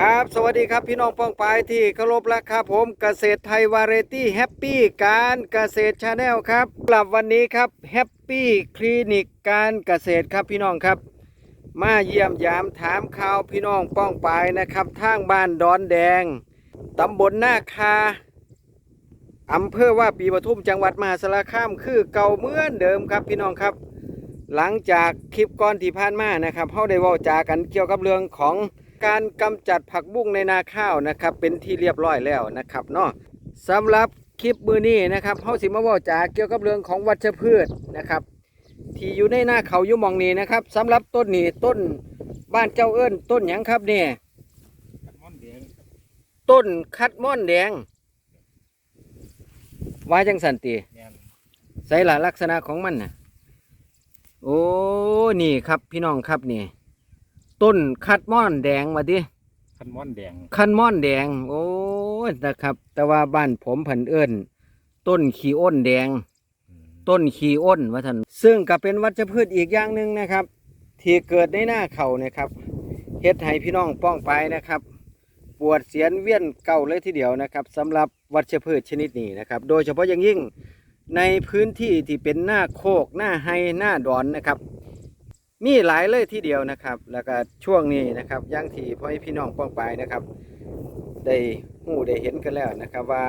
ครับ สวัสดีครับพี่น้องป้องปายที่เคารพรักครับผมเกษตรไทยวาไรตี้แฮปปี้การเกษตรชาแนลครับกลับวันนี้ครับแฮปปี้คลินิกการเกษตรครับพี่น้องครับ มาเยี่ยมยามถามข่าวพี่น้องป้องปายนะครับทางบ้านดอนแดงตำบลนาคาอำเภอว่าปีปทุมจังหวัดมหาสารคามคือเก่าเหมือนเดิมครับพี่น้องครับ หลังจากคลิปก่อนที่ผ่านมานะครับเขาได้ว่าจากันเกี่ยวกับเรื่องของ การกำจัดผักบุ้งในนาข้าวนะครับ เป็นที่เรียบร้อยแล้วนะครับเนาะสำหรับคลิปมือนี้นะครับเขาสิมาเว่าจาเกี่ยวกับเรื่องของวัชพืชนะครับ ที่อยู่ในหน้าเขาอยุมองนี้นะครับสำหรับต้นนี้ต้นบ้านเจ้าเอิ้นต้นหยังครับเนี่ยต้นคัดม่อนแดงว่าจังสันติใส่ละลักษณะของมันนะโอ้นี่ครับพี่น้องครับนี่ ต้นคัดม่อนแดงมาดิคันม่อนแดง คันม่อนแดง โอ้ยนะครับ แต่ว่าบ้านผมผันเอิ้นต้นขี้อ้นแดง ต้นขี้อ้นว่าท่านซึ่งก็เป็นวัชพืชอีกอย่างหนึ่งนะครับ ที่เกิดในหน้าเขานะครับเฮ็ดให้พี่น้องป้องไปนะครับ ปวดเสียนเวียนเก่าเลยทีเดียวนะครับสำหรับวัชพืชชนิดนี้นะครับ โดยเฉพาะอย่างยิ่งในพื้นที่ที่เป็นหน้าโคกหน้าไฮหน้าดอนนะครับ มีหลายเลยทีเดียวนะครับ แล้วก็ช่วงนี้นะครับย่างทีพ่อพี่น้องป้องไปนะครับ ได้หูได้เห็นกันแล้วนะครับว่า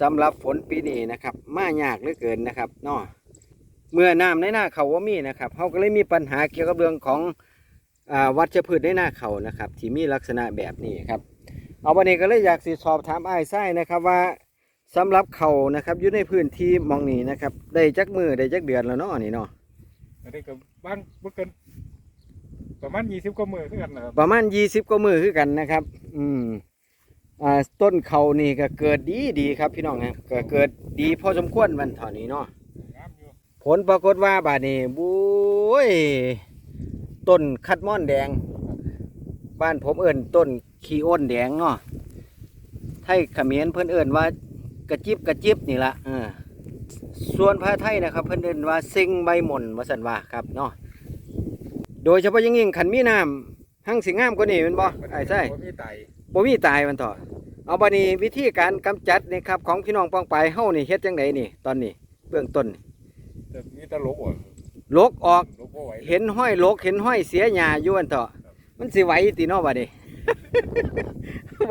สำหรับฝนปีนี้นะครับ มายากเหลือเกินนะครับเนาะเมื่อน้ำในหน้าเขาว่ามีนะครับเขาก็เลยมีปัญหาเกี่ยวกับเรื่องของอวัชพืชในหน้าเขานะครับ ที่มีลักษณะแบบนี้ครับ เอาวันนี้ก็เลยอยากสิสอบถามไอ้ไส้นะครับว่าสำหรับเขานะครับอยู่ในพื้นที่มองนี้นะครับ ได้จักมือได้จักเดือนแล้วเนาะนี่เนาะ อันนี้ก็บ้านบ่เกินประมาณยี่สิบกว่ามือคือกันนะครับประมาณยี่สิบกว่ามือคือกันนะครับ อืมอ่าต้นเขานี่ก็เกิดดีดีครับพี่น้องฮะก็เกิดดีพอสมควรวันเท่านี้เนาะงามอยู่ผลปรากฏว่าบาดนี้บุ้ยต้นคัดม่อนแดง บ้านผมเอิ้นต้นขี้อ้นแดงเนาะไทยเขมรเพิ่นเอิ้นว่ากระจิบกระจิบนี่ละเออ ส่วนภาไทยนะครับ เพิ่นเอิ้นว่าซิงใบหม่นว่าซั่นว่าครับเนาะโดยเฉพาะอยิ่งยิ่งขันมีน้ำหั่งสิงามกว่านี้แม่นบ่ไอ้ใช่บ่มีไตบ่มีตายมันต่อเอาบัดนี้วิธีการกำจัดนี่ครับของพี่น้องป้องไปายเฮานี่เฮ็ดจังไดนี่ ตอนนี้เบื้องต้นนี่แต่มีแตลกอะลกออกลกบ่ไหวเห็นห้อยลกเห็นห้อยเสียหญ้าอยู่อันต่อมันสิไหวติเนาะบัดนี้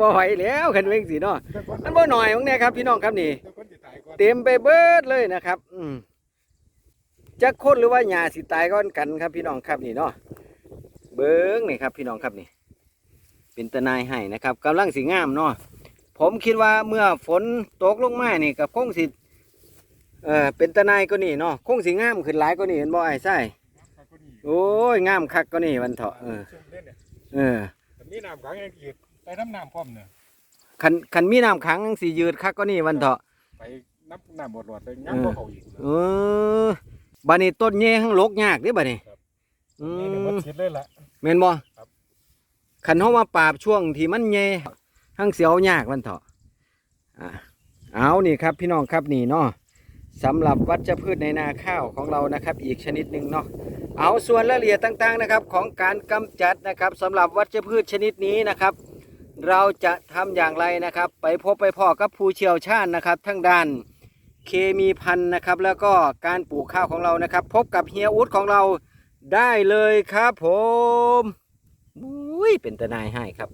บ่ไหวแล้วคันเว้งสิเนาะแต่คนมันบ่หน่อยของเนี่ยครับพี่น้องครับนี่ แต่ เต็มไปเบิดเลยนะครับ อืมจักคนหรือว่าหญ้าสิตายก่อนกันครับ พี่น้องครับนี่เนาะเบิ้งนี่ครับ พี่น้องครับนี่ เป็นตะนายให้นะครับกำลังสิงามเนาะผมคิดว่าเมื่อฝนตกลงมานี่กับคงสิเออเป็นตะนายก็นี่เนาะคงสิงามขึ้นหลายก็นี่เห็นบ่ไอ้ไส้ครับคนนี้โอ้ยงามคักก็นี่วันเถาะเออซุ่มเล่นเนี่ยเออแต่มีน้ำขังยังอีกไปน้ำน้ำพร้อมเนี่ยคันคันมีน้ำขังสิยืดคักก็นี่วันเถาะไป น้ำน้ำบดหลอดเลยงามกว่าเขาอีกเออบัดนี้ต้นเย่หังลกยากเด้บัดนี้อืนี่เนี่ยหมดมชิดเลยล่ะ แม่นบ่ครับ คันเฮามาปราบช่วงที่มันเย่หังเสียวยากวันเถาะอะเอานี่ครับพี่น้องครับนี่เนาะสำหรับวัชพืชในนาข้าวของเรานะครับ อีกชนิดหนึ่งเนาะ เอาส่วนรายละเอียดต่างๆนะครับของการกำจัดนะครับสำหรับวัชพืชชนิดนี้นะครับ เราจะทำอย่างไรนะครับ ไปพบไปพ่อกับผู้เชี่ยวชาญนะครับทั้งด้าน เคมีพันธุ์นะครับ แล้วก็การปลูกข้าวของเรานะครับ พบกับเฮียอุดของเราได้เลยครับผมอุ้ยเป็นตานายให้ครับ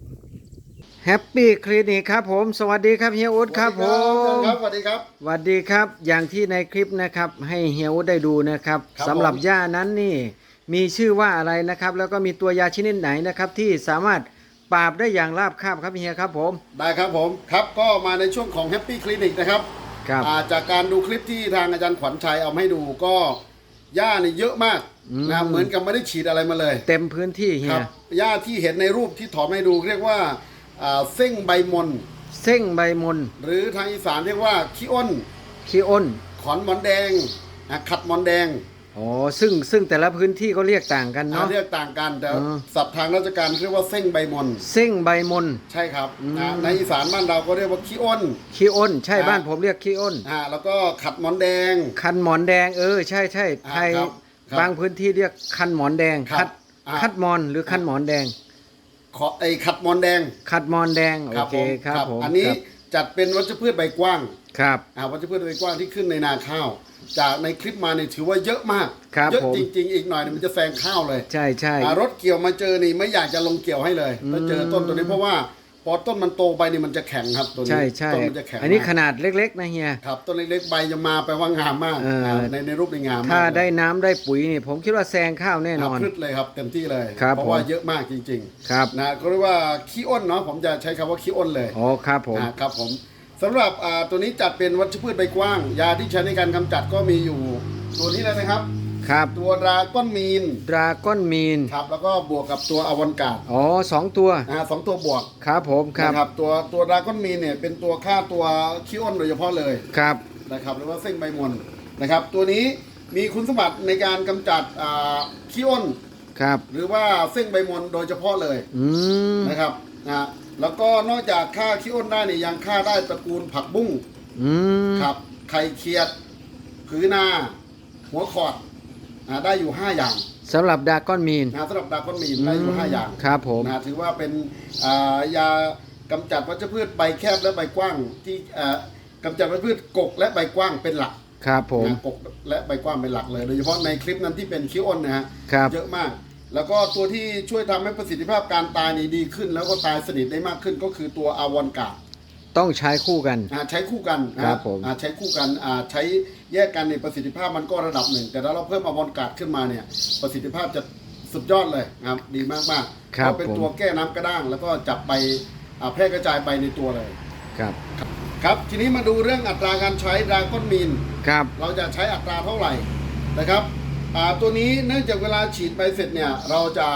แฮปปี้คลินิกครับผม สวัสดีครับเฮียอุดครับผมครับสวัสดีครับสวัสดีครับ อย่างที่ในคลิปนะครับ ให้เฮียอุดได้ดูนะครับครับสำหรับผมหญ้านั้นนี่มีชื่อว่าอะไรนะครับ แล้วก็มีตัวยาชนิดไหนนะครับ ที่สามารถปราบได้อย่างราบคาบครับเฮียครับผม ได้ครับผมครับก็มาในช่วงของ Happy Clinic นะครับ ครับอ่าจากการดูคลิปที่ทางอาจารย์ขวัญชัยเอามาให้ดูก็หญ้านี่เยอะมากอืมนะครับเหมือนกับไม่ได้ฉีดอะไรมาเลยเต็มพื้นที่เฮีครัยบหญ้าที่เห็นในรูปที่ถอดมาให้ดูเรียกว่าอ่าเส้งใบมน เส้งใบมนหรือทางอีสานเรียกว่าขี้อ้น ขี้อ้น ขอนหมอนแดงอะขัดหมอนแดง อ๋อซึ่งซึ่งแต่ละพื้นที่ก็เรียกต่างกันอ่าเนาะ เรียกต่างกันแต่อืมศัพท์ทางราชการเรียกว่าเส้งใบมนเส้งใบมนใช่ครับอืมอ่าในอีสานบ้านเราก็เรียกว่าขี้อ้น ขี้อ้น ใช่อ่า บ้านผมเรียกขี้อ้น อ่าแล้วก็ขัดหมอนแดง คันหมอนแดงเออ ใช่ใช่อ่าไทยครับครับบางพื้นที่เรียกคันหมอนแดงครับคัดอ่า คัดมอนหรือคันหมอนแดง ขอไอขัดมอนแดงขัดมอนแดงโอเคครับผมอันนี้ครับจัดเป็นวัชพืชใบกว้าง ครับ อ่าวัชพืชใบกว้างที่ขึ้นในนาข้าว จากในคลิปมาเนี่ยถือว่าเยอะมากครับเยอะผม จริง ๆ อีกหน่อยเนี่ยมันจะแซงข้าวเลยใช่ใช่ อ่ารถเกี่ยวมาเจอนี่ไม่อยากจะลงเกี่ยวให้เลยถ้าเจอต้นตัวนี้เพราะว่าพอต้นมันโตไปนี่มันจะแข็งครับตัวนี้ใช่ใช่ต้นมันจะแข็งอันนี้มากขนาดเล็ก ๆ นะเฮีย ครับต้นเล็กๆใบจะมาแปลว่างามมากเอออ่าในในรูปในงามมากถ้าเลยได้น้ำได้ปุ๋ยนี่ผมคิดว่าแซงข้าวแน่นอนพืชเลยครับเต็มที่เลยครับเพราะว่าผม เยอะมากจริงครับๆนะก็เรียกว่าขี้อ้นเนาะผมจะใช้คำว่าขี้อ้นเลยอ๋อครับผม อ่าครับผม สำหรับอ่าตัวนี้จัดเป็นวัชพืชใบกว้าง ยาที่ใช้ในการกำจัดก็มีอยู่ ตัวนี้เลยนะครับ ครับ ตัวราก้อนมีนดราก้อนมีนครับแล้วก็บวกกับตัวอวันกาดอ๋อสองตัวนะฮะสองตัวบวกครับผมครับนะครับ ตัวตัวราก้อนมีนเนี่ยเป็นตัวฆ่าตัวขี้อ้นโดยเฉพาะเลยครับนะครับหรือว่าเส้นใบมนนะครับ ตัวนี้มีคุณสมบัติในการกำจัดอ่าขี้อ้นครับ หรือว่าเส้นใบมนโดยเฉพาะเลยอืมนะครับนะ แล้วก็นอกจากฆ่าขี้อ้นได้เนี่ยยังฆ่าได้ตระกูลผักบุ้งอืมครับ ไข่เคียดผือนา หัวขอดอ่าได้อยู่ 5 อย่างสำหรับดราก้อนมีน นะสำหรับดากอนมีนได้อยู่ 5 อย่างครับผม นะถือว่าเป็นอ่ายากำจัดวัชพืชใบแคบและใบกว้างที่อ่ากำจัดวัชพืชกกและใบกว้างเป็นหลักครับผม นะกกและใบกว้างเป็นหลักเลย โดยเฉพาะในคลิปนั้นที่เป็นขี้อ้นนะฮะครับ เยอะมาก แล้วก็ตัวที่ช่วยทำให้ประสิทธิภาพการตายนี่ดีขึ้น แล้วก็ตายสนิทได้มากขึ้นก็คือตัวอาวอนกาดต้องใช้คู่กันอ่าใช้คู่กันนะครับผมอ่าใช้คู่กันอ่าใช้แยกกันในประสิทธิภาพมันก็ระดับหนึ่ง แต่ถ้าเราเพิ่มอาวอนกาดขึ้นมาเนี่ยประสิทธิภาพจะสุดยอดเลยนะครับดีมากมากๆครับเพราะเป็นผมตัวแก้น้ำกระด้าง แล้วก็จับไปอ่าแพร่กระจายไปในตัวเลยครับครับทีนี้มาดูเรื่องอัตราการใช้ดราก้อนมีนครับเราจะใช้อัตราเท่าไหร่นะครับอ่า ตัวนี้เนื่องจากเวลาฉีดไปเสร็จเนี่ย เราจะ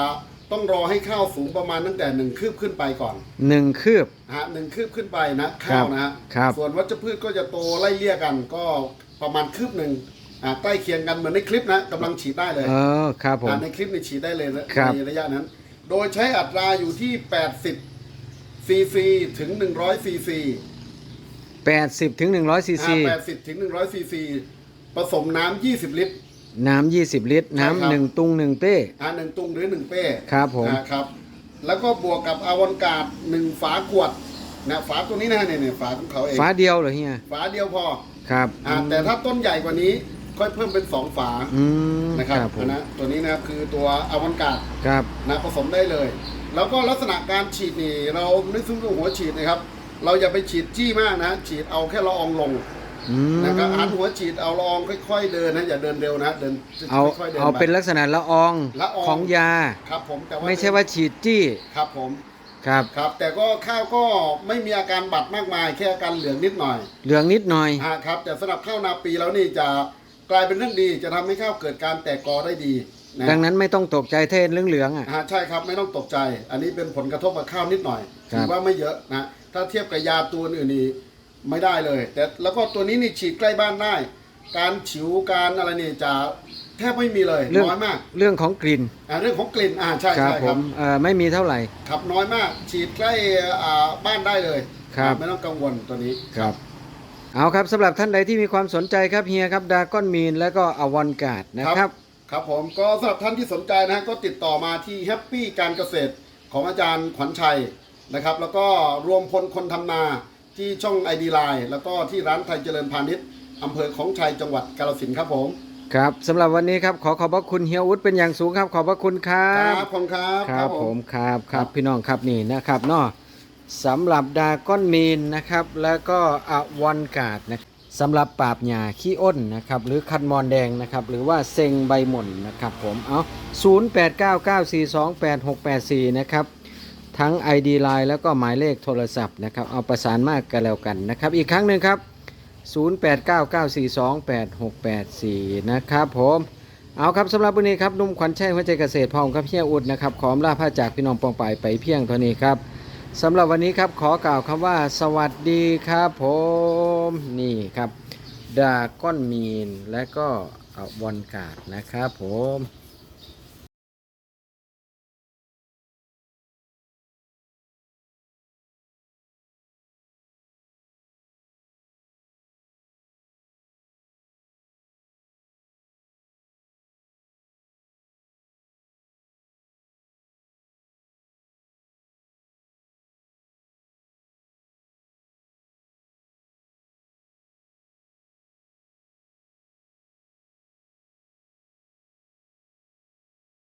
ต้องรอให้ข้าวสูงประมาณตั้งแต่หนึ่งคืบขึ้นไปก่อนหนึ่งคืบนะฮะหนึ่งคืบขึ้นไปนะข้าวนะฮะครับส่วนวัชพืชก็จะโตไล่เลี่ยกันก็ประมาณคืบหนึ่งอ่าใกล้เคียงกันเหมือนในคลิปนะกำลังฉีดได้เลยเออครับผมอ่าในคลิปนี่ฉีดได้เลยนะครับในระยะนั้น โดยใช้อัตราอยู่ที่ 80ซีซีถึง 100ซีซี80ถึง100ซีซีอ่า80ถึง100ซีซีผสมน้ำ20 ลิตร น้ำ20 ลิตรใช่ครับน้ำหนึ่งตุงหนึ่งเป้ อ่าหนึ่งตุงหรือหนึ่งเป้ครับผม นะครับ แล้วก็บวกกับอาวอนการ์ดหนึ่งฝาขวดนะฝาตัวนี้นะเนี่ยเนี่ยฝาของเขาเองฟ้าเดียวเหรอเฮีย ฝาเดียวพอ ครับอ่าแต่ถ้าต้นใหญ่กว่านี้ค่อยเพิ่มเป็นสองฝาอืมนะครับครับผมนะตัวนี้นะครับคือตัวอาวอนการ์ดครับ นะผสมได้เลย แล้วก็ลักษณะการฉีดนี่เราไม่ซุ้มหัวฉีดนะครับ เราอย่าไปฉีดจี้มากนะ ฉีดเอาแค่ละอองลง อืมนะครับหันหัวฉีดเอาละอองค่อย ๆ เดินนะอย่าเดินเร็วนะเดินเอาค่อยๆเดินเอาเป็นไปลักษณะละอองละอองของยาครับผมแต่ว่าไม่ใช่ว่าฉีดจี้ครับผมครับครับ แต่ก็ข้าวก็ไม่มีอาการบัดมากมายแค่อาการเหลืองนิดหน่อย เหลืองนิดหน่อยอ่าครับ แต่สำหรับข้าวนาปีแล้วนี่จะกลายเป็นเรื่องดีจะทำให้ข้าวเกิดการแตกกอได้ดีนะดังนั้นไม่ต้องตกใจเทศเหลืองๆอะอ่าใช่ครับไม่ต้องตกใจ อันนี้เป็นผลกระทบกับข้าวนิดหน่อยครับถือว่าไม่เยอะนะถ้าเทียบกับยาตัวอื่นนี่ ไม่ได้เลย แต่แล้วก็ตัวนี้นี่ฉีดใกล้บ้านได้ การฉิวการอะไรนี่จะแทบไม่มีเลยเรื่องน้อยมากเรื่องของกลิ่นอ่าเรื่องของกลิ่นอ่าใช่ครับใช่ผครับมเอ่อไม่มีเท่าไหร่ครับน้อยมาก ฉีดใกล้อ่าบ้านได้เลยครับ ไม่ต้องกังวลตัวนี้ ครับ เอาครับสำหรับท่านใดที่มีความสนใจครับเฮียครับดาก้อนมีนและก็อวอนการ์ดนะครับ ครับผมก็สำหรับท่านที่สนใจนะฮะก็ติดต่อมาที่แฮปปี้การเกษตรของอาจารย์ขวัญชัยนะครับ แล้วก็รวมพลคนทำนา ที่ช่องไอดีไลน์แล้วก็ที่ร้านไทยเจริญพาณิชย์อำเภอของชัยจังหวัดกาฬสินธุ์ครับผมครับสำหรับวันนี้ครับขอขอบพระคุณเฮียอุดเป็นอย่างสูงครับ ขอบพระคุณครัครับบขอบคุณครับครับผมครับคครัรับบพี่น้องครับนี่นะครับเนาะสำหรับดาก้อนมีนนะครับ แล้วก็อวอนการ์ดนะสำหรับปราบหญ้าขี้อ้นนะครับ หรือคันมอนแดงนะครับ หรือว่าเซ็งใบหม่นนะครับผมเอา0899428684 นะครับ ทั้ง ID Line แล้วก็หมายเลขโทรศัพท์นะครับ เอาประสานมากกันแล้วกันนะครับ อีกครั้งหนึ่งครับ 0899428684 นะครับผมเอาครับสำหรับวันนี้ครับนุ่มขวัญชัยหัวใจเกษตรพร้อมกับเฮียอุดนะครับ ขออำลาพระจากพี่น้องปองปายไปเพียงเท่านี้ครับสำหรับวันนี้ครับขอกล่าวคำว่า สวัสดีครับผมนี่ครับดาก้อนมีนและก็วอนกาดนะครับผม